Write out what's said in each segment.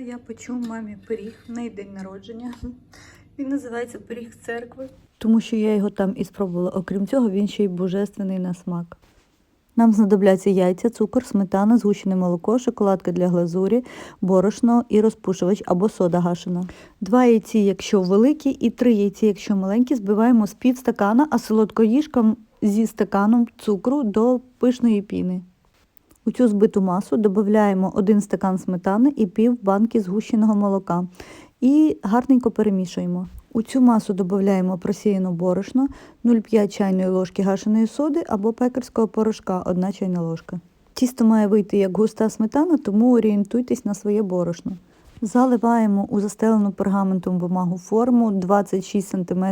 А я печу мамі пиріг в неї день народження. Він називається пиріг церкви. Тому що я його там і спробувала. Окрім цього, він ще й божественний на смак. Нам знадобляться яйця, цукор, сметана, згущене молоко, шоколадка для глазурі, борошно і розпушувач або сода гашена. Два яйці, якщо великі, і три яйці, якщо маленькі, збиваємо з пів стакана, а солодкоїжкам зі стаканом цукру до пишної піни. У цю збиту масу додаємо один стакан сметани і пів банки згущеного молока і гарненько перемішуємо. У цю масу додаємо просіяну борошно, 0,5 чайної ложки гашеної соди або пекарського порошка 1 чайна ложка. Тісто має вийти як густа сметана, тому орієнтуйтесь на своє борошно. Заливаємо у застелену пергаментом бумагу форму 26 см,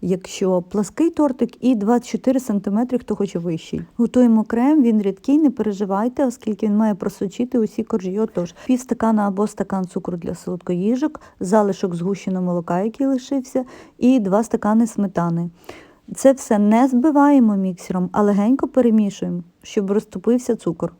якщо плаский тортик, і 24 см, хто хоче вищий. Готуємо крем, він рідкий, не переживайте, оскільки він має просочити усі коржі. Отож, пів стакана або стакан цукру для солодкоїжок, залишок згущеного молока, який лишився, і 2 стакани сметани. Це все не збиваємо міксером, а легенько перемішуємо, щоб розтопився цукор.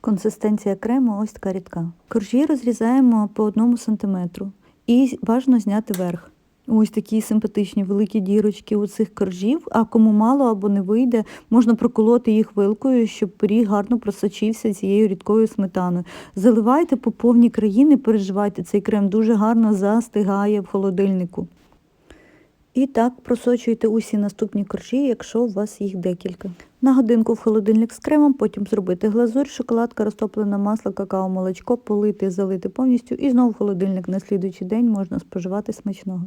Консистенція крему ось така рідка. Коржі розрізаємо по одному сантиметру і бажано зняти верх. Ось такі симпатичні великі дірочки у цих коржів, а кому мало або не вийде, можна проколоти їх вилкою, щоб пиріг гарно просочився цією рідкою сметаною. Заливайте по повній краї, не переживайте, цей крем дуже гарно застигає в холодильнику. І так просочуйте усі наступні коржі, якщо у вас їх декілька. На годинку в холодильник з кремом, потім зробити глазурь, шоколадка, розтоплене масло, какао, молочко, полити, залити повністю і знову в холодильник на слідуючий день можна споживати смачного.